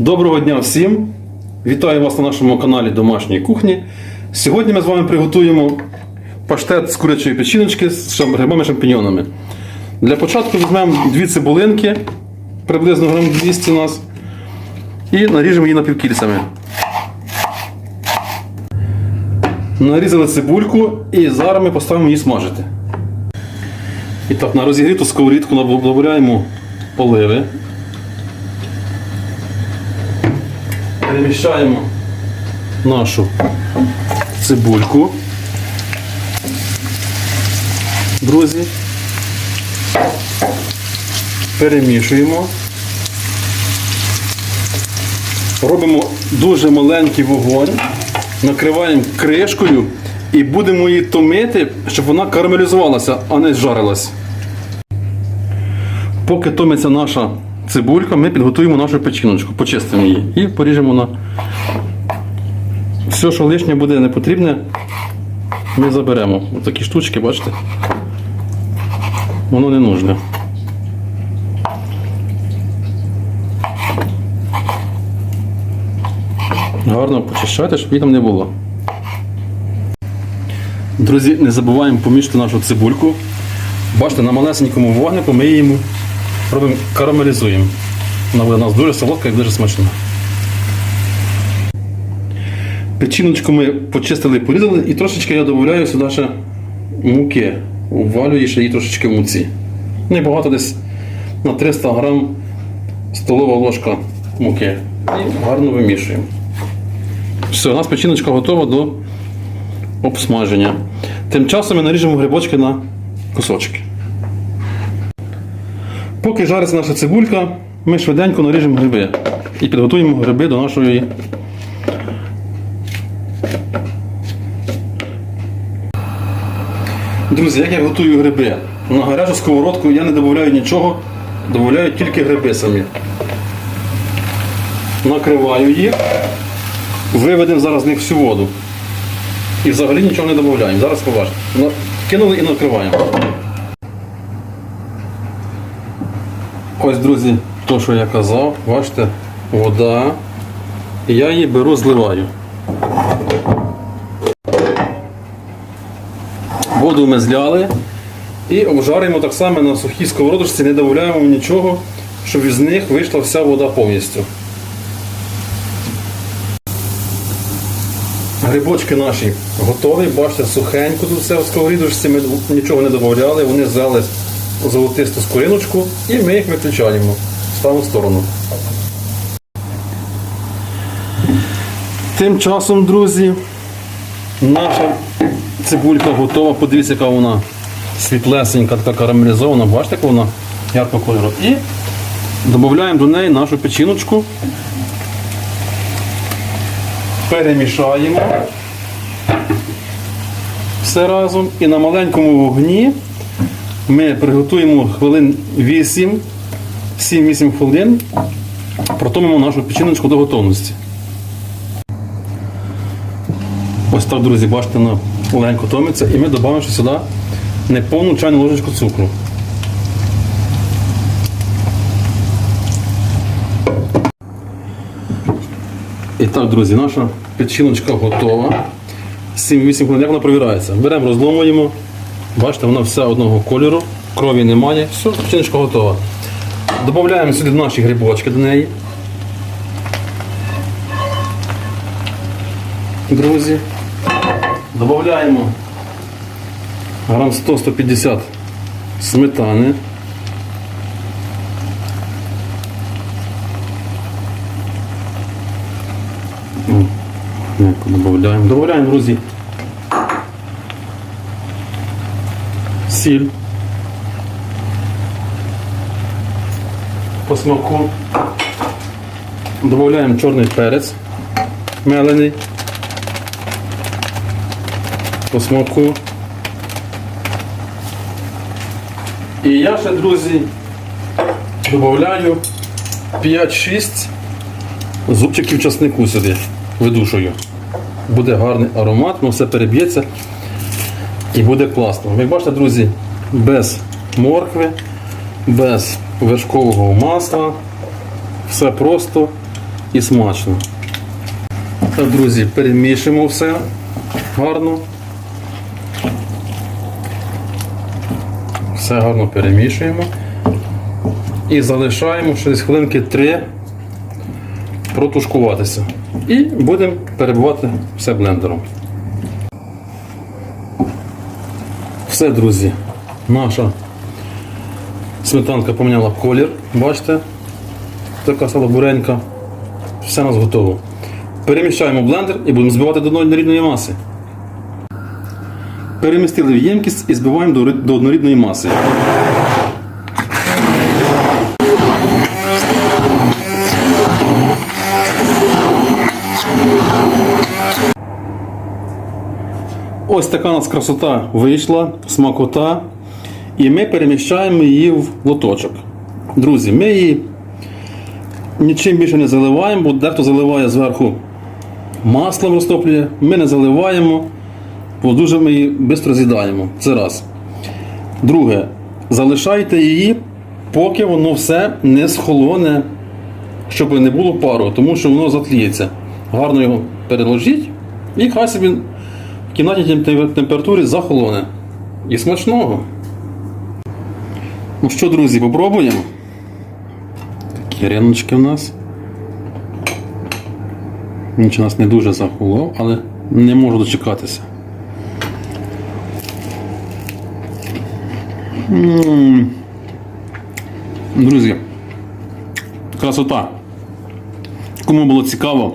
Доброго дня всім! Вітаю вас на нашому каналі Домашньої кухні. Сьогодні ми з вами приготуємо паштет з курячої печіночки з грибами шампіньонами. Для початку візьмемо дві цибулинки, приблизно грам 200 у нас, і наріжемо її напівкільцями. Нарізали цибульку і зараз ми поставимо її смажити. І так, на розігріту сковорідку додаємо оливи. Переміщаємо нашу цибульку. Друзі. Перемішуємо. Робимо дуже маленький вогонь, накриваємо кришкою і будемо її томити, щоб вона карамелізувалася, а не зжарилась. Поки томиться наша цибулька, ми підготуємо нашу печіночку, почистимо її і поріжемо на все, що лишнє буде не потрібне, ми заберемо. Ось такі штучки, бачите? Воно не нужне. Гарно почищайте, щоб її там не було. Друзі, не забуваємо помішати нашу цибульку. Бачите, на малесенькому вогнику ми її робимо карамелізуємо. Вона буде у нас дуже солодка і дуже смачна. Печіночку ми почистили і порізали, і трошечки я додаю сюди ще муки. Увалюю ще її трошечки в муці. Небагато десь на 300 грам столова ложка муки. І гарно вимішуємо. Все, у нас печіночка готова до обсмаження. Тим часом ми наріжемо грибочки на кусочки. Поки жариться наша цибулька, ми швиденько наріжемо гриби і підготуємо гриби до нашої. Друзі, як я готую гриби? На гарячу сковородку я не додаю нічого, додаю тільки гриби самі. Накриваю їх, виведемо зараз з них всю воду. І взагалі нічого не додаємо. Зараз побачите. Кинули і накриваємо. Ось, друзі, то, що я казав, бачите, вода. Я її беру, зливаю. Воду ми зляли і обжарюємо так само на сухій сковородочці, не додаємо нічого, щоб із них вийшла вся вода повністю. Грибочки наші готові, бачите, сухенько тут все в сковорідочці, ми нічого не додавали, вони взяли золотисту скориночку і ми їх виключаємо. Ставимо в сторону. Тим часом, друзі, наша цибулька готова. Подивіться, яка вона світлесенька, така карамелізована, бачите, яка вона ярко кольору. І додаємо до неї нашу печіночку. Перемішаємо все разом і на маленькому вогні ми приготуємо хвилин 8, 7-8 хвилин, протомимо нашу печіночку до готовності. Ось так, друзі, бачите, вона маленько томиться і ми додамо сюди неповну чайну ложечку цукру. І так, друзі, наша печіночка готова. 7-8 хвилин, як вона провірається. Беремо, розломуємо. Бачите, вона вся одного кольору, крові немає. Все, печіночка готова. Додаємо сюди наші грибочки до неї. Друзі. Додаємо грам 100-150 сметани. Додаємо, друзі. Сіль. По смаку. Додаємо чорний перець мелений. По смаку. І я ще, друзі, додаю 5-6 зубчиків часнику сюди видушую. Буде гарний аромат, воно все переб'ється і буде класно. Як бачите, друзі, без моркви, без вершкового масла, все просто і смачно. Так, друзі, перемішуємо все гарно. Все гарно перемішуємо. І залишаємо через хвилинки 3 протушкуватися. І будемо перебивати все блендером. Все, друзі, наша сметанка поміняла колір. Бачите? Така стала буренька. Все у нас готово. Переміщаємо блендер і будемо збивати до однорідної маси. Перемістили в ємкість і збиваємо до, однорідної маси. Ось така у нас красота вийшла, смакота. І ми переміщаємо її в лоточок. Друзі, ми її нічим більше не заливаємо, бо дехто заливає зверху маслом розтоплює. Ми не заливаємо, бо дуже ми її швидко з'їдаємо. Це раз. Друге, залишайте її, поки воно все не схолоне, щоб не було пару, тому що воно затліється. Гарно його переложіть і хай собі в кімнатній температурі захолоне. І смачного. Ну що, друзі, попробуємо. Такі риночки в нас. Ніч у нас не дуже захолов, але не можу дочекатися. М. Друзі, красота. Кому було цікаво,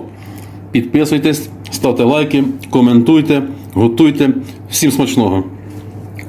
підписуйтесь, ставте лайки, коментуйте, готуйте. Всім смачного!